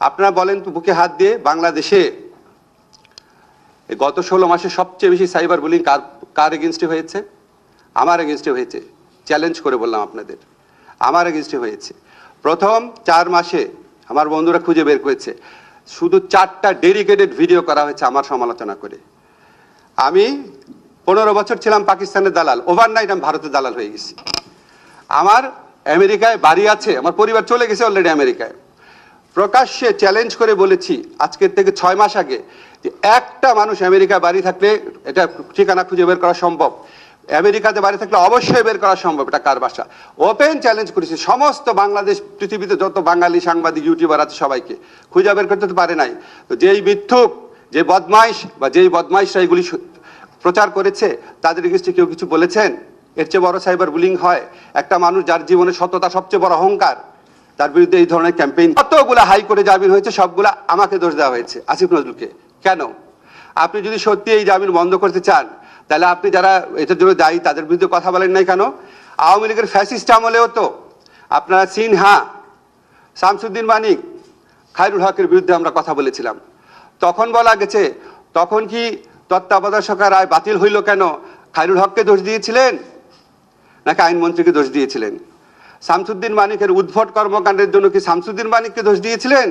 আপনারা বলেন তো বুকে হাত দিয়ে বাংলাদেশে গত ষোলো মাসে সবচেয়ে বেশি সাইবার বুলিং কার কার এগেনস্টে হয়েছে? আমার এগেনস্টে হয়েছে। চ্যালেঞ্জ করে বললাম আপনাদের। আমার এগেনস্টে হয়েছে। প্রথম চার মাসে আমার বন্ধুরা খুঁজে বের করেছে। শুধু চারটা ডেডিকেটেড ভিডিও করা হয়েছে আমার সমালোচনা করে। আমি পনেরো বছর ছিলাম পাকিস্তানের দালাল। ওভারনাইট আমি ভারতের দালাল হয়ে গেছি। আমার আমেরিকায় বাড়ি আছে, আমার পরিবার চলে গেছে অলরেডি আমেরিকায়। প্রকাশ্যে চ্যালেঞ্জ করে বলেছি আজকের থেকে ছয় মাস আগে যে একটা মানুষ আমেরিকায় বাড়ি থাকলে এটা ঠিকানা খুঁজে বের করা সম্ভব। আমেরিকাতে বাড়ি থাকলে অবশ্যই বের করা সম্ভব এটা কার বাসা? ওপেন চ্যালেঞ্জ করেছি। সমস্ত বাংলাদেশ, পৃথিবীতে যত বাঙালি সাংবাদিক, ইউটিউবার আছে সবাইকে খুঁজে বের করতে পারে নাই। তো যেই মিথ্যুক, যে বদমাইশ বা যেই বদমাইশরা এগুলি প্রচার করেছে, তাদের এগেস্টে কেউ কিছু বলেছেন? এর চেয়ে বড় সাইবার বুলিং হয়। একটা মানুষ যার জীবনে সততা সবচেয়ে বড় অহংকার তার বিরুদ্ধে এই ধরনের ক্যাম্পেইন কতগুলো হাই করে জামিন হয়েছে, সবগুলা আমাকে দোষ দেওয়া হয়েছে। আসিফ নজরুলকে। কেন? আপনি যদি সত্যি এই জামিন বন্ধ করতে চান, তাহলে আপনি যারা এটার জন্য দায়ী, তাদের বিরুদ্ধে কথা বলেন নাই কেন? আওয়ামী লীগের ফ্যাসিস্ট আমলেও তো আপনারা সিনহা, শামসুদ্দিন মানিক, খায়রুল হকের বিরুদ্ধে আমরা কথা বলেছিলাম। তখন বলা গেছে, তখন কি তত্ত্বাবধায়ক রায় বাতিল হইল কেন? খায়রুল হককে দোষ দিয়েছিলেন? নাকি আইনমন্ত্রীকে দোষ দিয়েছিলেন? শামসুদ্দিন মানিকের উদ্ভট কর্মকাণ্ডের জন্য কি শামসুদ্দিন মানিককে দোষ দিয়েছিলেন?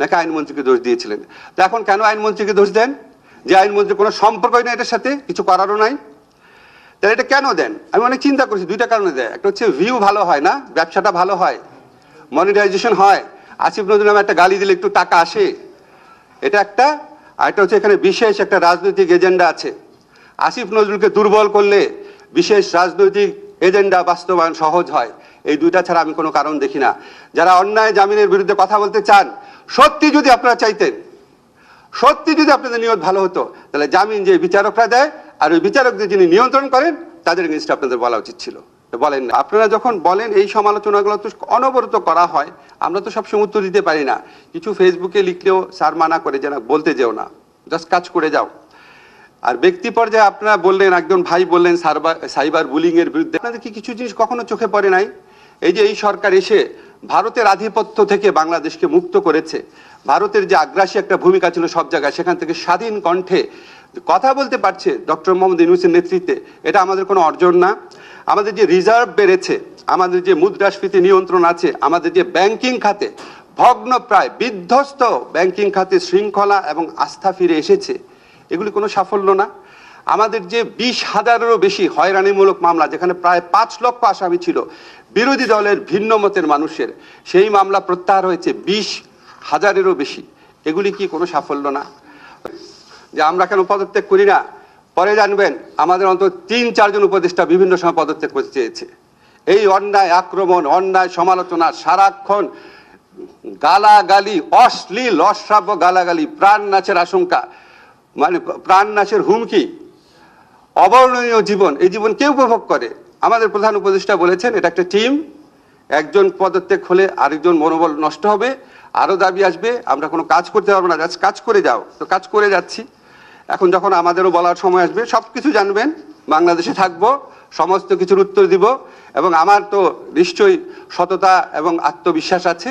নাকি আইনমন্ত্রীকে দোষ দিয়েছিলেন? তো এখন কেন আইনমন্ত্রীকে দোষ দেন? যে আইনমন্ত্রীর কোনো সম্পর্কই নেই এটার সাথে, কিছু করারও নাই। তাহলে এটা কেন দেন? আমি অনেক চিন্তা করছি, দুইটা কারণে দেয়। একটা হচ্ছে ভিউ ভালো হয় না, ব্যবসাটা ভালো হয় মনিটাইজেশন হয়। আসিফ নজরুল একটা গালি দিলে একটু টাকা আসে। এটা একটা, আর একটা হচ্ছে এখানে বিশেষ একটা রাজনৈতিক এজেন্ডা আছে। আসিফ নজরুলকে দুর্বল করলে বিশেষ রাজনৈতিক এজেন্ডা বাস্তবায়ন সহজ হয়। এই দুইটা ছাড়া আমি কোনো কারণ দেখি না। যারা অন্যায় জামিনের বিরুদ্ধে কথা বলতে চান, সত্যি যদি আপনারা চাইতেন, সত্যি যদি আপনাদের নিয়ত ভালো হতো, তাহলে জামিন যে বিচারকরা দেয় আর ওই বিচারকদের যিনি নিয়ন্ত্রণ করেন, তাদের এগেনস্টে আপনাদের বলা উচিত ছিল। বলেন আপনারা যখন বলেন এই সমালোচনাগুলো তো অনবরত করা হয়, আমরা তো সবসময় উত্তর দিতে পারি না। কিছু ফেসবুকে লিখলেও স্যার মানা করে যে না, বলতে যেও না। জাস্ট কাজ করে যাও। আর ব্যক্তি পর্যায়ে আপনারা বললেন, একজন ভাই বললেন সাইবার বুলিং এর বিরুদ্ধে। আপনাদের কি কিছু জিনিস কখনো চোখে পড়ে নাই? এই যে এই সরকার এসে ভারতের আধিপত্য থেকে বাংলাদেশকে মুক্ত করেছে, ভারতের যে আগ্রাসী একটা ভূমিকা ছিল সব জায়গায়, সেখান থেকে স্বাধীন কণ্ঠে কথা বলতে পারছে ডক্টর মোহাম্মদ ইউনুসের নেতৃত্বে, এটা আমাদের কোনো অর্জন না। আমাদের যে রিজার্ভ বেড়েছে, আমাদের যে মুদ্রাস্ফীতি নিয়ন্ত্রণ আছে, আমাদের যে ব্যাংকিং খাতে ভগ্ন প্রায় বিধ্বস্ত ব্যাংকিং খাতে শৃঙ্খলা এবং আস্থা ফিরে এসেছে, এগুলি কোনো সাফল্য না। আমাদের যে বিশ হাজারেরও বেশি হয়রানিমূলক মামলা, যেখানে প্রায় পাঁচ লক্ষ আসামি ছিল, বিরোধী দলের ভিন্ন মতের মানুষের, সেই মামলা প্রত্যাহার হয়েছে বিশ হাজারেরও বেশি। এগুলি কি কোনো সাফল্য না? যে আমরা কেন পদত্যাগ করি না? পরে জানবেন, আমাদের অন্তত তিন, চারজন উপদেষ্টা বিভিন্ন সময় পদত্যাগ করতে চেয়েছে। এই অন্যায় আক্রমণ, অন্যায় সমালোচনা, সারাক্ষণ গালাগালি, অশ্লীল, অশ্রাব্য গালাগালি, প্রাণ নাচের আশঙ্কা। মানে প্রাণ নাচের হুমকি অবর্ণনীয় জীবন, এই জীবন কে উপভোগ করে? আমাদের প্রধান উপদেষ্টা বলেছেন, এটা একটা টিম। একজন পদত্যাগ হলে আরেকজন মনোবল নষ্ট হবে আরও দাবি আসবে, আমরা কোনো কাজ করতে পারব না কাজ করে যাও। তো কাজ করে যাচ্ছি। এখন যখন আমাদেরও বলার সময় আসবে সব কিছু জানবেন, বাংলাদেশে থাকব, সমস্ত কিছুর উত্তর দিব, এবং আমার তো নিশ্চয়ই সততা এবং আত্মবিশ্বাস আছে।